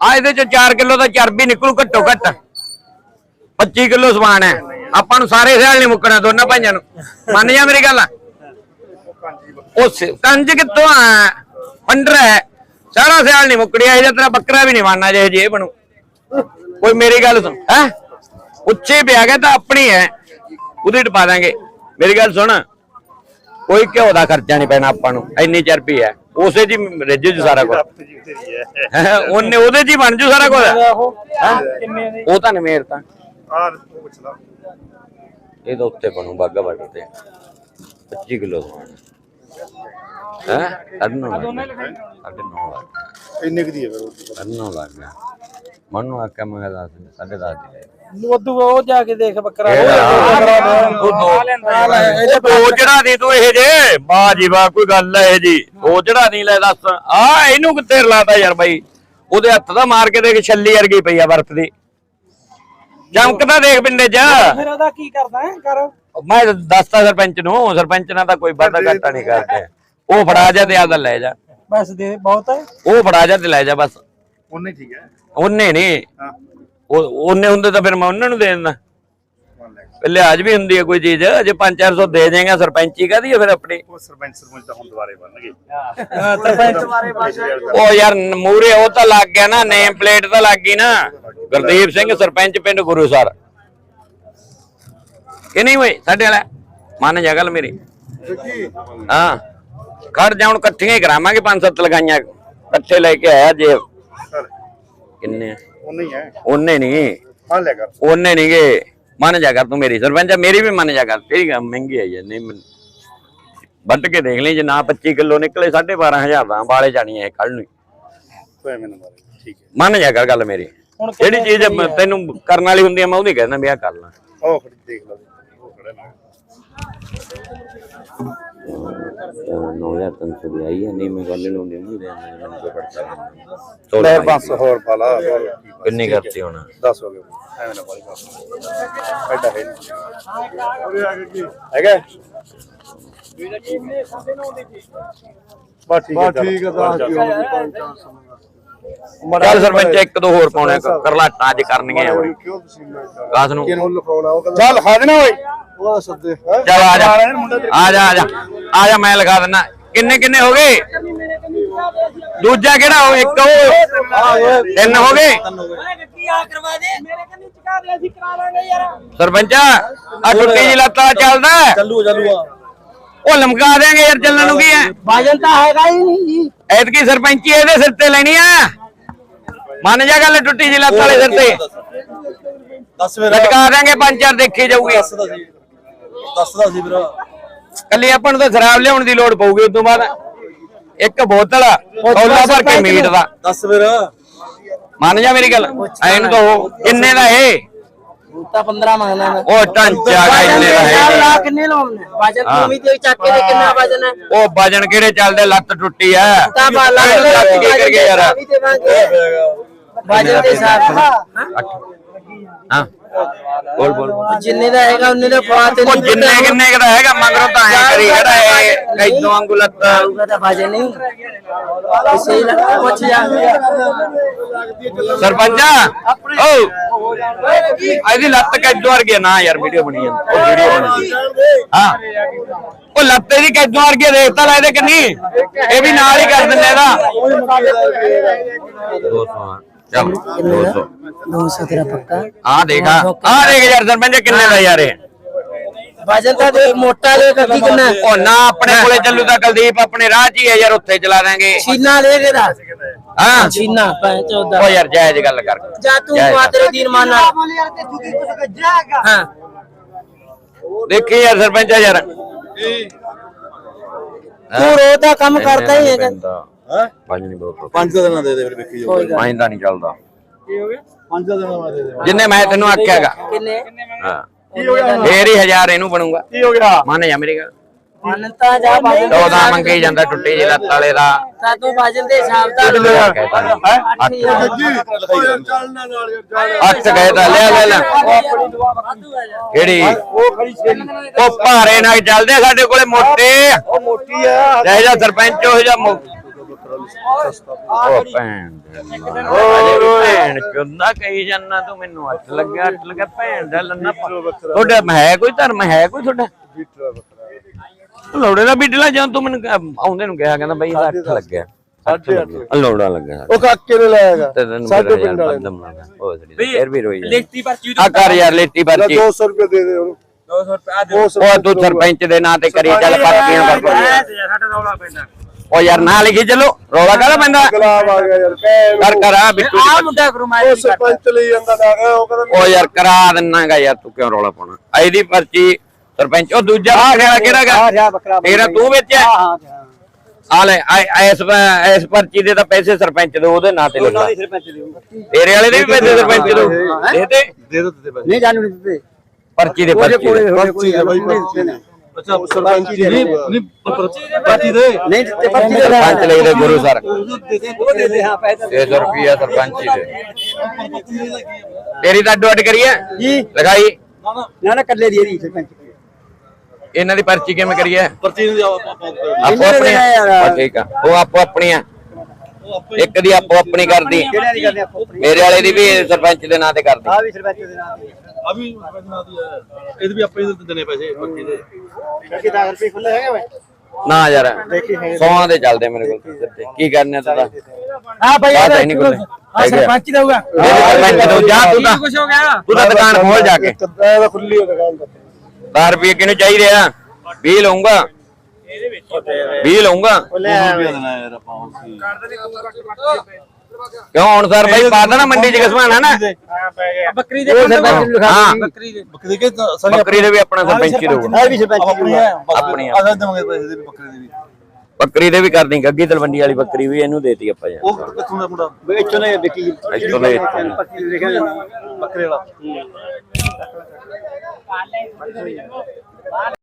ਆ ਇਹਦੇ ਚ 4 ਕਿਲੋ ਦਾ ਚਰਬੀ ਨਿਕਲੂ ਘੱਟੋ ਘੱਟ। 25 ਕਿਲੋ ਸਮਾਨ ਹੈ। ਆਪਾਂ ਨੂੰ ਸਾਰੇ ਸਿਆਲ ਨਹੀਂ ਮੁੱਕਣਾ, ਦੋਨਾਂ ਭਾਈਆਂ ਨੂੰ। ਮੰਨ ਜਾ ਮੇਰੀ ਗੱਲ? ਉਹ ਕੰਜ ਕਿੱਥੋਂ ਆ? ਪੰਡਰ ਹੈ। ਸਾਰਾ ਸਿਆਲ ਨਹੀਂ ਮੁੱਕੜਿਆ, ਇਹਦਾ ਤੇਰਾ ਬੱਕਰਾ ਵੀ ਨਹੀਂ ਮੰਨਣਾ ਜੇ ਜੇ ਬਣੂ ਕੋਈ ਮੇਰੀ ਗੱਲ ਸੁਣ, ਹੈ? ਉੱਚੇ ਪਿਆ ਗਿਆ ਤਾਂ ਆਪਣੀ ਹੈ। ਉਹਦੇ ਟਪਾ ਦਾਂਗੇ। ਮੇਰੀ ਗੱਲ ਸੁਣ। ਕੋਈ ਘਿਓ ਦਾ ਖਰਚਾ ਨਹੀਂ ਪੈਣਾ ਆਪਾਂ ਨੂੰ। ਇੰਨੀ ਚਰਬੀ ਹੈ। ਉਸੇ ਜੀ ਰਿੱਝ ਜੂ ਸਾਰਾ ਕੁਝ ਹੈਂ, ਉਹਨੇ ਉਹਦੇ ਹੀ ਬਣ ਜੂ ਸਾਰਾ ਕੁਝ ਉਹ? ਤਾਂ ਨਵੇਰ ਤਾਂ। ਆਹ ਪੁੱਛ ਲਾ। ਇਹ ਤਾਂ ਉੱਤੇ ਬਣੂ ਬਾਗਾ ਬਾਰਡਰ ਤੇ। 25 ਕਿਲੋ ਸਮਾਨ ਹੈ। ਨੌ ਨੌ ਲੱਗ ਗਿਆ ਇੰਨੇ ਕੁ ਦੀ ਹੈ ਫਿਰ ਉਹ ਸਾਢੇ ਨੌ ਲੱਗ ਗਿਆ ਮਨੂੰ ਆਖਿਆ ਮੈਂ ਕਿਹਾ ਦੱਸ ਸਾਢੇ ਦਸ ਦੀ ਲੈ ਉਦੋਂ ਉਹ ਜਾ ਕੇ ਦੇਖ ਬੱਕਰਾ ਉਹ ਦੋ ਚੜਾ ਦੇ ਤੂੰ ਇਹ ਜੇ। ਵਾਹ ਜੀ ਵਾਹ ਕੋਈ ਗੱਲ ਹੈ ਇਹ ਜੀ। ਦੋ ਚੜਾ ਨਹੀਂ ਲੈ ਦੱਸ। ਆ ਇਹਨੂੰ ਕਿੱਥੇ ਰਲਾਤਾ ਯਾਰ ਬਾਈ? ਉਹਦੇ ਹੱਥ ਦਾ ਮਾਰ ਕੇ ਦੇਖ ਛੱਲੀ ਵਰਗੀ ਪਈ ਆ ਬਰਫ ਦੀ। ਚਮਕਦਾ ਦੇਖ ਪਿੰਡੇ 'ਚ। ਫਿਰ ਉਹਦਾ ਕੀ ਕਰਦਾ ਹੈ? ਕਰ। ਮੈਂ ਦੱਸਤਾ ਸਰਪੰਚ ਨੂੰ ਸਰਪੰਚ ਨਾਲ ਤਾਂ ਕੋਈ ਵਾਦਾ ਘਾਟਾ ਨਹੀਂ ਕਰਦੇ। ਉਹ ਫੜਾ ਜਾ ਤੇ ਆਦਾ ਲੈ ਜਾ। ਬਸ ਦੇ ਬਹੁਤ ਹੈ। ਉਹ ਫੜਾ ਜਾ ਤੇ ਲੈ ਜਾ ਬਸ। ਉਹਨੇ ਠੀਕ ਹੈ। ਉਹਨੇ ਨਹੀਂ। ਹਾਂ। ਉਹ ਉਹਨੇ ਹੁੰਦੇ ਤਾਂ ਫਿਰ ਮੈਂ ਉਹਨਾਂ ਨੂੰ ਦੇ ਦਿੰਦਾ। ਮੰਨ ਲੈ ਲਿਹਾਜ਼ ਵੀ ਹੁੰਦੀ ਹੈ ਕੋਈ ਚੀਜ਼ ਜੇ 5-400 ਦੇ ਦੇਗਾ ਸਰਪੰਚੀ ਕਾਦੀ ਹੈ ਫਿਰ ਆਪਣੀ? ਉਹ ਸਰਪੰਚ ਸਰਪੰਚ ਤਾਂ ਹੁਣ ਦੁਬਾਰੇ ਬਣ ਗਏ ਸਰਪੰਚ ਮਾਰੇ ਉਹ ਯਾਰ ਮੂਰੇ ਉਹ ਤਾਂ ਲੱਗ ਗਿਆ ਨਾ ਨੇਮ ਪਲੇਟ ਤਾਂ ਲੱਗ ਗਈ ਨਾ। ਗੁਰਦੀਪ ਸਿੰਘ ਸਰਪੰਚ ਪਿੰਡ ਗੁਰੂਸਰ ਕਿ ਨਹੀਂ ਹੋਏ ਸਾਡੇ ਵਾਲਾ? ਮੰਨ ਜਾ ਗੱਲ ਮੇਰੀ। ਹਾਂ। ਖੜ ਜਾ ਹੁਣ ਇਕੱਠੀਆਂ ਹੀ ਕਰਾਵਾਂਗੇ ਪੰਜ ਸੱਤ ਲਗਾਈਆਂ। ਇਕੱਠੇ ਲੈ ਕੇ ਆਇਆ ਜੇ। ਸਰ ਕਿੰਨੇ ਉਹਨੇ ਹੀ ਹੈ। ਉਹਨੇ ਨਹੀਂ ਮੰਨ ਲਿਆ ਕਰ। ਉਹਨੇ ਨਹੀਂ ਗੇ। ਮੰਨ ਜਾ ਕਰ ਤੂੰ ਮੇਰੀ ਸਰਪੰਚ ਆ, ਮੇਰੀ ਵੀ ਮੰਨ ਜਾ ਕਰ। ਤੇਰੀ ਗੱਲ ਮਹਿੰਗੀ ਆਈ ਹੈ ਨਹੀਂ ਮੰਨ- ਵੱਢ ਕੇ ਦੇਖ ਲਈ ਜੇ ਨਾ 25 ਕਿਲੋ ਨਿਕਲੇ 12500 ਦਾ ਵਾਲੇ ਜਾਣੀ ਹੈ। ਕੱਲ ਨੂੰ ਠੀਕ ਹੈ। ਮੰਨ ਜਾ ਕਰ ਗੱਲ ਮੇਰੀ। ਜਿਹੜੀ ਚੀਜ਼ ਮ- ਤੈਨੂੰ ਕਰਨ ਵਾਲੀ ਹੁੰਦੀ ਹੈ ਮੈਂ ਉਹਦੀ ਕਹਿੰਦਾ ਵਿਆਹ ਕਰ ਲਾਂ। ਉਹ ਖੜੀ ਦੇਖ ਲਓ ਉਹ ਖੜਾ ਨਾ। 9300 ਦੀ ਆਈ ਹੈ ਨਹੀਂ ਮੈਂ ਗੱਲ ਨੂੰ ਨਹੀਂ ਦੇ ਮੈਨੂੰ ਕੋਈ ਲੈ 500 ਹੋਰ ਪਾ ਲਾ ਕਿੰਨੀ ਕਰਤੀ ਹੁਣ? 10 ਹੋ ਗਏ। ਐਵੇਂ ਨਾ ਪਾਲੀ ਬਸ ਐਡਾ ਹੈ ਨਹੀਂ ਹੈਗਾ? ਬਸ ਠੀਕ ਹੈ ਠੀਕ ਹੈ ਚੱਲ ਸਰਪੰਚ ਇੱਕ ਦੋ ਹੋਰ ਪਾਉਣੇ ਕਰਲਾਟਾਂ ਅੱਜ ਕਰਨੀਆਂ ਤੁਸੀਂ ਕਾਸ ਨੂੰ? ਕਿਹਨੂੰ ਲਿਖਾਉਣਾ ਉਹ ਕਹਿੰਦਾ ਚੱਲ ਹਾਜ ਨਾ ਓਏ। ਉਹ ਸੱਦੇ ਚੱਲ ਆ ਜਾ। ਆ ਜਾ ਆ ਜਾ। ਆ ਜਾ ਮੈਂ ਲਿਖਾ ਦਿੰਦਾ ਕਿੰਨੇ ਕਿੰਨੇ ਹੋ ਗਏ? ਦੂਜਾ ਕਿਹੜਾ ਹੋ ਇੱਕ ਉਹ ਤਿੰਨ ਹੋ ਗਏ? ਸਰਪੰਚਾ ਆ ਟੁੱਟੀ ਜੀ ਲੱਤਾਂ ਚੱਲਦਾ? ਹੈ? ਚੱਲੂ ਚੱਲੂ ਆ। ਉਹ ਲਮਕਾ ਦੇਾਂਗੇ ਯਾਰ ਚੱਲਣ ਨੂੰ ਕੀ ਹੈ? ਵਜਨ ਤਾਂ ਹੈਗਾ ਹੀ ਨਹੀਂ ਜੀ। ਐਤਕੀ ਸਰਪੰਚੀ ਇਹਦੇ ਸਿਰ ਤੇ ਲੈਣੀ ਆ। ਮੰਨ ਜਾ ਗੱਲ ਟੁੱਟੀ ਜੀ ਲੱਤ ਵਾਲੇ ਸਿਰ ਤੇ। ਦੱਸ ਲਟਕਾ ਦੇਾਂਗੇ ਪੰਜ ਚਾਰ ਦੇਖੀ ਜਾਊਗੀ। ਦੱਸਦਾ ਸੀ ਦੱਸਦਾ ਸੀ ਵੀਰਾ ਕੱਲੀ ਆਪਾਂ ਨੂੰ ਤਾਂ ਸ਼ਰਾਬ ਲਿਆਉਣ ਦੀ ਲੋੜ ਪਊਗੀ ਉਸ ਤੋਂ ਬਾਅਦ ਇੱਕ ਬੋਤਲ ਕੌਲਾ ਭਰ ਕੇ ਮੀਟ ਦਾ। ਦੱਸ ਵੀਰਾ ਮੰਨ ਜਾ ਮੇਰੀ ਗੱਲ ਐਨ ਤਾਂ ਉਹ ਕਿੰਨੇ ਦਾ ਇਹ? ਤਾਂ 15 ਮੰਗਣਾ ਮੈਂ। ਉਹ ਢਾਂਚਾ ਗਾ ਇੰਨੇ ਦਾ ਹੈ ਲਾ। ਕਿੰਨੇ ਲਾਉਣੇ ਵਜਨ ਤੂੰ ਵੀ ਤੇ ਚੱਕ ਕੇ ਦੇ ਕਿੰਨਾ ਵਜਨ ਹੈ। ਉਹ ਵਜਨ ਕਿਹੜੇ ਚੱਲਦੇ? ਲੱਤ ਟੁੱਟੀ ਆ। ਤਾਂ ਬਾਲਾ ਲੱਤ ਕੀ ਕਰ ਗਿਆ ਯਾਰ? ਵਜਨ ਦੇ ਹਿਸਾਬ ਹਾਂ। ਬੋਲ ਬੋਲ ਜਿੰਨੇ ਦਾ ਹੈਗਾ ਉਹਨੇ ਦਾ ਪਵਾ ਤੇ ਉਹ ਜਿੰਨੇ ਕਿੰਨੇ ਦਾ ਹੈਗਾ ਮਗਰੋਂ ਤਾਂ ਐ ਕਰੀ ਖੜਾ ਇਹ ਕੈਦੋਂ ਵਾਂਗੂ ਲੱਤ ਹੋਊਗਾ ਤਾਂ ਵਜਨ ਨਹੀਂ। ਇਸੇ ਲੱਗ ਪੁੱਛ ਜਾ ਸਰਪੰਚਾ ਓ ਇਹਦੀ ਲੱਤ ਕੈਦੋਂ ਵਰਗੀ ਆ? ਨਾ ਯਾਰ ਵੀਡੀਓ ਬਣੀ ਜਾਂਦੀ ਉਹ ਵੀਡੀਓ ਬਣੀ ਜਾਂਦੀ। ਹਾਂ। ਉਹ ਲੱਤ ਇਹਦੀ ਕੈਦੋਂ ਵਰਗੀ ਆ, ਦੇਖ ਤਾਂ ਲੈ ਇਹਦੇ ਕਿੰਨੀ। ਇਹ ਵੀ ਨਾਲ ਹੀ ਕਰ ਦਿੰਦੇ ਇਹਦਾ। 200 ਚੱਲ 200 200 तेरा पक्का ਆ ਦੇਖਾ ਆ ਦੇਖ ਯਾਰ ਸਰਪੰਚ ਕਿੰਨੇ ਦਾ ਯਾਰ ਇਹ। ਵਜਨ ਤਾਂ ਦੇ ਮੋਟਾ ਦੇ ਕੱਕੀ ਕਿੰਨਾ। ਉਹ ਨਾ ਆਪਣੇ ਕੋਲੇ ਚੱਲੂ ਤਾਂ ਕੁਲਦੀਪ ਆਪਣੇ ਰਾਹ 'ਚ ਹੀ ਹੈ ਯਾਰ ਉੱਥੇ ਚਲਾ ਦਾਂਗੇ। ਛੀਨਾ ਲੈ ਕੇ ਦੱਸ ਹਾਂ। ਛੀਨਾ ਪੈ 14 ਉਹ ਯਾਰ ਜਾਇਜ਼ ਗੱਲ ਕਰ। ਜਾ ਤੂੰ ਜਾਇਜ਼। ਮਾਤਰੇ ਦੀਨ ਮਾਨਾ ਹਾਂ। ਦੇਖੀ ਯਾਰ ਸਰਪੰਚ ਯਾਰ। ਤੂੰ ਰੋਜ਼ ਦਾ ਕੰਮ ਕਰਦਾ ਹੀ ਹੈਗਾ। ਪੰਜ ਨਹੀਂ ਬਹੁਤ ਪੰਜ ਦਾ ਨਾ ਦੇ ਦੇ ਫਿਰ ਵੇਖੀ ਜਾਓ ਕੋਈ ਗੱਲ ਨਹੀਂ। ਪੰਜ ਦਾ ਨਹੀਂ ਚੱਲਦਾ। ਕੀ ਹੋ ਗਿਆ? 5 ਮੈਂ ਜਿੰਨੇ ਮੈਂ ਤੈਨੂੰ ਆਖਿਆਗਾ ਕਿੰਨੇ? ਕੀ ਹੋ ਇਹਨੂੰ ਬਣੂਗਾ। ਕੀ ਹੋ ਗਿਆ? ਮੰਨ ਜਾ ਮੇਰੀ ਗੱਲ। ਮੰਨਤਾ ਜਾ ਬਾਦਲ ਚੌਦਾ ਜਾਂਦਾ ਟੁੱਟੇ ਜੇ ਲੱਤ ਵਾਲੇ ਦਾ। ਸਾਤੋਂ ਬਾਦਲ ਦੇ ਹਿਸਾਬ ਦਾ ਕਿਹੜੀ? ਉਹ ਭਾਰੇ ਨਾਲ ਚੱਲਦੇ ਸਾਡੇ ਕੋਲੇ ਮੋਟੇ। ਉਹ ਮੋਟੀ ਆ। ਜਿਹੜਾ ਸਰਪੰਚ ਉਹ ਜਿਹੜਾ ਉਹ ਭੈਣ ਓਏ ਭੈਣ ਚੁੰਦਾ ਕਹੀ ਜਾਂਦਾ ਤੂੰ ਮੈਨੂੰ ਅੱਠ ਲੱਗਿਆ ਅੱਠ ਲੱਗਿਆ ਭੈਣ ਦਾ ਲੰਨਾ ਪਾ- ਤੁਹਾਡਾ ਹੈ ਕੋਈ ਧਰਮ ਹੈ ਕੋਈ ਤੁਹਾਡਾ? ਬੀਟਰਾ ਬੱਕਰਾ ਲੋੜੇ ਦਾ ਬਿੱਟਲਾ ਜਾਂ ਤੂੰ ਮੈਨੂੰ ਕ- ਆਉਂਦੇ ਨੂੰ ਕਿਹਾ ਕਹਿੰਦਾ ਬਈ ਇਹਦਾ ਅੱਠ ਲੱਗਿਆ ਅੱਠ ਲੱਗਿਆ। ਲੋੜਾ ਲੱਗਿਆ ਉਹ ਕਾਕੇ ਨੇ ਲਾਇਆਗਾ ਤੇ ਤੈਨੂੰ ਸਾਡੇ ਮੇਰਾ ਪਿੰਡ ਯਾਰ ਵਾਲੇ ਬੰਦਮ ਲੱਗਾ ਉਹ ਸੜੀ ਫੇਰ ਵੀ ਰੋਈ ਲਿਖਤੀ ਪਰਚੀ ਆ ਕਰ ਯਾਰ ਲੇਟੀ ਦਾ ਪਰਚੀ। 200 ਰੁਪਏ ਦੇ ਦੇ ਉਹਨੂੰ। 200 ਰੁਪਏ ਆ ਦੇ। ਉਹ ਤੂੰ ਸਰਪੰਚ ਦੇ ਨਾਂ ਤੇ ਕਰੀ ਚੱਲ ਪਰਚੀਆਂ ਕਰ ਕੋਈ। ਸਾਡਾ ਰੌਲਾ ਪੈਂਦਾ। ਉਹ ਯਾਰ ਨਾ ਲਿਖੀ ਚੱਲੋ ਰੌਲਾ ਕਾਹਦਾ ਪੈਂਦਾ? ਗੁਲਾਬ ਆ ਗਿਆ ਯਾਰ ਕਰ ਕਰ ਆ ਬਿੱਟੂ ਦੀ। ਆ ਮੁੰਡਾ ਮੈਂ ਉਹ ਸਰਪੰਚ ਲਈ ਜਾਂਦਾ ਨਾ ਉਹ ਕਹਿੰਦਾ ਉਹ ਯਾਰ ਕਰਾ ਦਿੰਨਾਗਾ ਯਾਰ ਤੂੰ ਕਿਉਂ ਰੌਲਾ ਪਾਉਣਾ? ਇਹਦੀ ਪਰਚੀ ਸਰਪੰਚ ਉਹ ਦੂਜਾ ਕਿਹੜਾ ਕਿਹੜਾ ਤੇਰਾ ਤੂੰ ਵੇਚਿਆ? ਹਾਂ ਆ। ਲੈ ਆ- ਇਸ ਪ- ਇਸ ਪਰਚੀ ਦੇ ਤਾਂ ਪੈਸੇ ਸਰਪੰਚ ਦੇ ਉਹਦੇ ਨਾਂ ਤੇ ਲਿਖਾ ਸਰਪੰਚ ਦੇ ਤੇਰੇ ਵਾਲੇ ਦੇ ਵੀ ਪੈਸੇ ਸਰਪੰਚ ਦੇ ਦੇ ਦੇ ਦੇ ਦੋ ਤੇ ਪੈਸੇ। ਨਹੀਂ ਜਾਣੂ ਨਹੀਂ ਦਿੱਤੇ। ਪਰਚੀ ਦੇ ਪਰਚੀ ਦੇ। ਬਾਈ ਪਰਚੀ ਅੱਛਾ ਸਰਪੰਚ ਦੀ ਨਹੀਂ ਨਹੀਂ ਪਰਚੀ ਦੇ ਨਹੀਂ ਦਿੱਤੇ ਪਰਚੀ ਦੇ ਸਰਪੰਚ ਲਈ ਦੇ ਗੁਰੂ ਸਰ। ਉਹ ਦੇ ਦੇ ਹਾਂ ਪੈਸੇ 600 ਰੁਪਿਆ ਸਰਪੰਚ ਜੀ ਦੇ। ਤੇਰੀ ਤਾਂ ਅੱਡੋ ਅੱਡ ਕਰੀਏ? ਜੀ। ਲਗਾਈ? ਨਾ ਨਾ ਕੱਲੇ ਦੀ ਇਹਦੀ ਸਰਪੰਚ। ਇਹਨਾਂ ਦੀ ਪਰਚੀ ਕਿਵੇਂ ਕਰੀਏ? ਪਰਚੀ ਆਪਾਂ ਆਪਣੀ ਠੀਕ ਆ। ਉਹ ਆਪੋ ਆਪਣੀਆਂ। ਇੱਕ ਦੀ ਆਪੋ ਆਪਣੀ ਕਰਦੀ। ਆਪਣੀ? ਮੇਰੇ ਵਾਲੇ ਦੀ ਵੀ ਸਰਪੰਚ ਦੇ ਨਾਂ ਤੇ ਕਰਦੀ। ਆ ਵੀ ਸਰਪੰਚ ਦੇ ਨਾਮ ਦੀ ਆ ਵੀ ਇਹਦੇ ਵੀ ਆਪਾਂ ਹੀ ਦੇਣੇ ਪੈਸੇ ਪਰਚੀ ਦੇ। ਕਿ 10 ਰੁਪਏ ਖੁੱਲੇ ਹੈਗੇ ਵੇ? ਨਾ ਯਾਰ ਸੌਆਂ ਦੇ ਚੱਲਦੇ ਮੇਰੇ ਕੋਲ। ਕੀ ਕਰਨੇ ਤੂੰ ਤਾਂ? ਹਾਂ ਭਾਈ ਹੈ ਨਹੀਂ ਕੋਲੇ ਆ। ਸਰਪੰਚ ਦਊਗਾ ਸਰਪੰਚ ਤੋਂ ਜਾ ਤੂੰ ਤਾਂ। ਕੁਝ ਹੋ ਗਿਆ। ਤੂੰ ਤਾਂ ਦੁਕਾਨ ਖੋਲ ਜਾ ਕੇ। ਕਿੱਦਾਂ ਦਾ ਖੁੱਲੀ ਹੋ ਦੁਕਾਨ ਦਾ 10 ਰੁਪਏ ਕਿਹਨੂੰ ਚਾਹੀਦੇ ਆ? 20 ਲਊਂਗਾ। 20 ਲਊਂਗਾ। ਯਾਰ ਆਪਾਂ ਉਸੇ ਕਿਉਂ ਹੁਣ ਸਰ ਬਾਈ ਪਾ ਦੇਣਾ ਮੰਡੀ ਚ ਕਿਸਮਾਨ ਨਾ? ਬੱਕਰੀ ਦੇ। ਉਹ ਸਰਪੰਚ ਨੂੰ ਲਿਖਾ ਹਾਂ। ਦੇ। ਬੱਕਰੀ ਦੇ ਬੱਕਰੀ ਕੇ ਸੰਗ ਬੱਕਰੀ ਦੇ ਵੀ ਆਪਣਾ ਸਰਪੰਚ ਹੀ ਰਹੂਗਾ ਇਹ ਵੀ ਸਰਪੰਚ ਆਪਣੀ ਹੈ ਆਪਣੀ। ਆ ਦੇਵਾਂਗੇ ਪੈਸੇ ਦੇ ਵੀ ਬੱਕਰੀ ਦੇ ਵੀ। ਬੱਕਰੀ ਦੇ ਵੀ ਕਰਦੀ ਗੱਗੀ ਤਲਵੰਡੀ ਵਾਲੀ ਬੱਕਰੀ ਵੀ ਇਹਨੂੰ ਦੇਤੀ ਆਪਾਂ ਯਾਰ। ਉਹ ਕਿੱਥੋਂ ਦਾ ਮੁੰਡਾ? ਨੇ ਵਿਕੀ ਇੱਥੋਂ ਦੇ ਜਾਂਦਾ। ਬੱਕਰੇ ਵਾਲਾ।